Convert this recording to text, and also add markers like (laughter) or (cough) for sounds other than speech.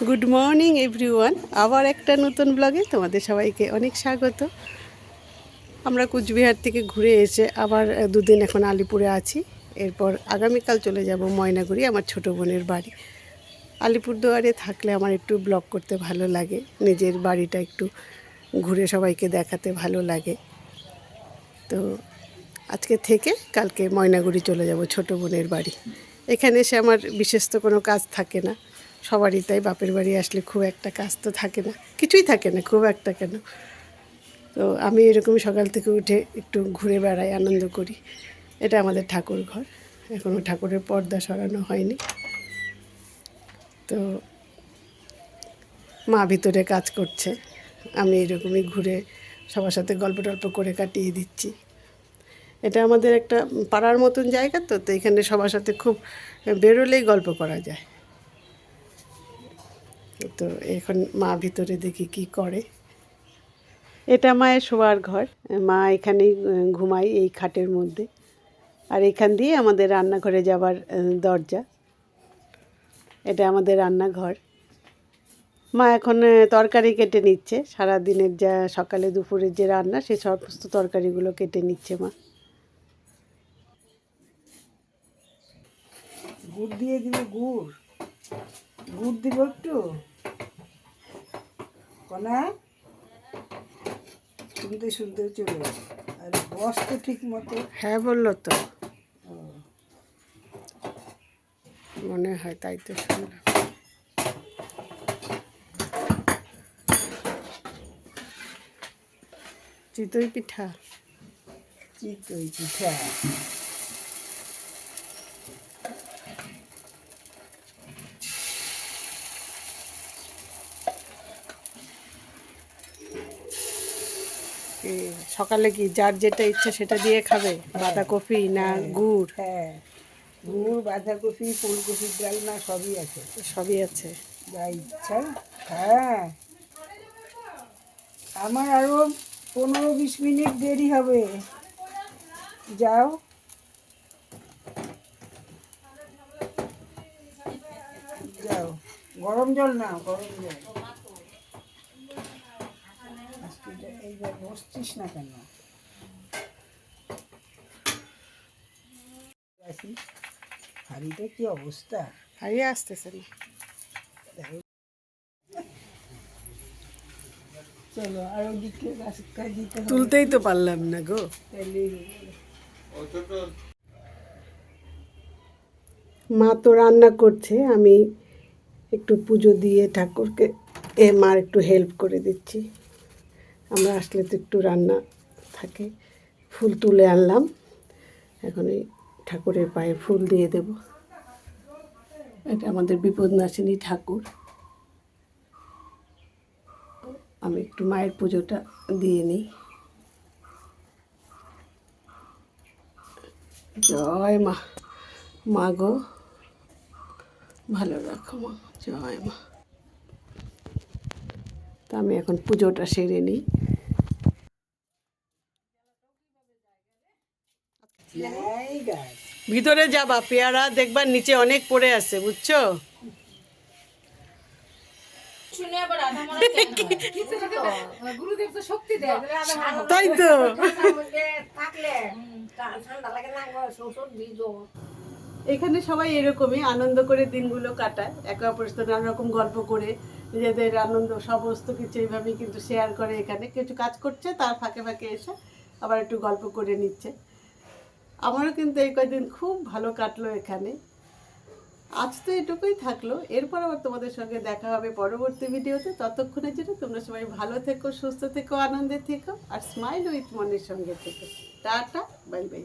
Good morning everyone আবার একটা নতুন ব্লগে তোমাদের সবাইকে অনেক স্বাগত। আমরা কুচবিহার থেকে ঘুরে এসে আবার দুদিন এখন আলিপুরে আছি। এরপর আগামীকাল চলে যাব ময়নাগুড়ি, আমার ছোট বোনের বাড়ি। আলিপুরদুয়ারে থাকলে আমার একটু ব্লগ করতে ভালো লাগে, নিজের বাড়িটা একটু ঘুরে সবাইকে দেখাতে ভালো লাগে। তো আজকে থেকে কালকে ময়নাগুড়ি চলে যাব ছোট বোনের বাড়ি। এখানে এসে আমার বিশেষ তো কোনো কাজ থাকে না। সবারই তাই, বাপের বাড়ি আসলে খুব একটা কাজ তো থাকে না, কিছুই থাকে না, খুব একটা কেন? তো আমি এরকমই সকাল থেকে উঠে একটু ঘুরে বেড়াই, আনন্দ করি। এটা আমাদের ঠাকুর ঘর এখনও ঠাকুরের পর্দা সরানো হয়নি। তো মা ভিতরে কাজ করছে, আমি এরকমই ঘুরে সবার সাথে গল্প টল্প করে কাটিয়ে দিচ্ছি। এটা আমাদের একটা পাড়ার মতন জায়গা তো তো এখানে সবার সাথে খুব বেরোলেই গল্প করা যায়। তো এখন মা ভিতরে দেখি কি করে। এটা মায়ের শোয়ার ঘর। মা এখানেই ঘুমায় এই খাটের মধ্যে। আর এখান দিয়ে আমাদের রান্নাঘরে যাবার দরজা। এটা আমাদের রান্নাঘর। মা এখন তরকারি কেটে নিচ্ছে। সারা দিনের যা সকালে দুপুরের যে রান্না সেই সমস্ত তরকারিগুলো কেটে নিচ্ছে মা। গুড় দিয়ে দিল গুড়। গুড় দিব একটু? কনা শুনতে শুনতে চলে যাবে। আর বস তো ঠিক মতো হ্যাঁ বলল তো। মনে হয় তাই তো শুনলাম। চিতই পিঠা? চিতই পিঠা। সকালে কি যার যেটা ইচ্ছা সেটা দিয়ে খাবে? বাঁধাকপি না গুড়? হ্যাঁ। গুড় বাঁধাকপি ফুলকপির ডালনা সবই আছে। সবই আছে। যা ইচ্ছা হ্যাঁ। আমার আরও পনেরো বিশ মিনিট দেরি হবে। যাও। যাও। গরম জল না গরম জল আজকে এটা- এইবার বসছিস না কেন? হাড়িটা কি অবস্থা? আসতেছে চলো আর ওদিকে দিতে তুলতেই তো পারলাম না গো। মা তো রান্না করছে আমি একটু পুজো দিয়ে ঠাকুরকে এ মার একটু হেল্প করে দিচ্ছি। আমরা আসলে তো একটু রান্না থাকে, ফুল তুলে আনলাম। এখন এই ঠাকুরের পায়ে ফুল দিয়ে দেব। এটা আমাদের বিপদনাশিনী ঠাকুর। আমি একটু মায়ের পুজোটা দিয়ে নিই। জয় মা মা গো। ভালো রাখো মা, জয় মা। তা আমি এখন পুজোটা সেরে নিই এই গাছ ভিতরে যাবা পেয়ারা দেখবার নিচে অনেক পড়ে আছে বুঝছ? মরা (laughs) তাই তো। এখানে সবাই এরকমই আনন্দ করে দিনগুলো কাটায় একে অপরের সাথে নানা রকম গল্প করে নিজেদের আনন্দ সমস্ত কিছু এইভাবেই কিন্তু শেয়ার করে এখানে। কিছু কাজ করছে তার ফাঁকে ফাঁকে এসে আবার একটু গল্প করে নিচ্ছে। আমারও কিন্তু এই কয়দিন খুব ভালো কাটলো এখানে। আজ তো এটুকুই থাকল। এরপর আবার তোমাদের সঙ্গে দেখা হবে পরবর্তী ভিডিওতে। ততক্ষণের জন্য তোমরা সবাই ভালো থেকো, সুস্থ থেকো, আনন্দে থেকো, আর স্মাইল উইথ মনের সঙ্গে থেকো। Tata bye bye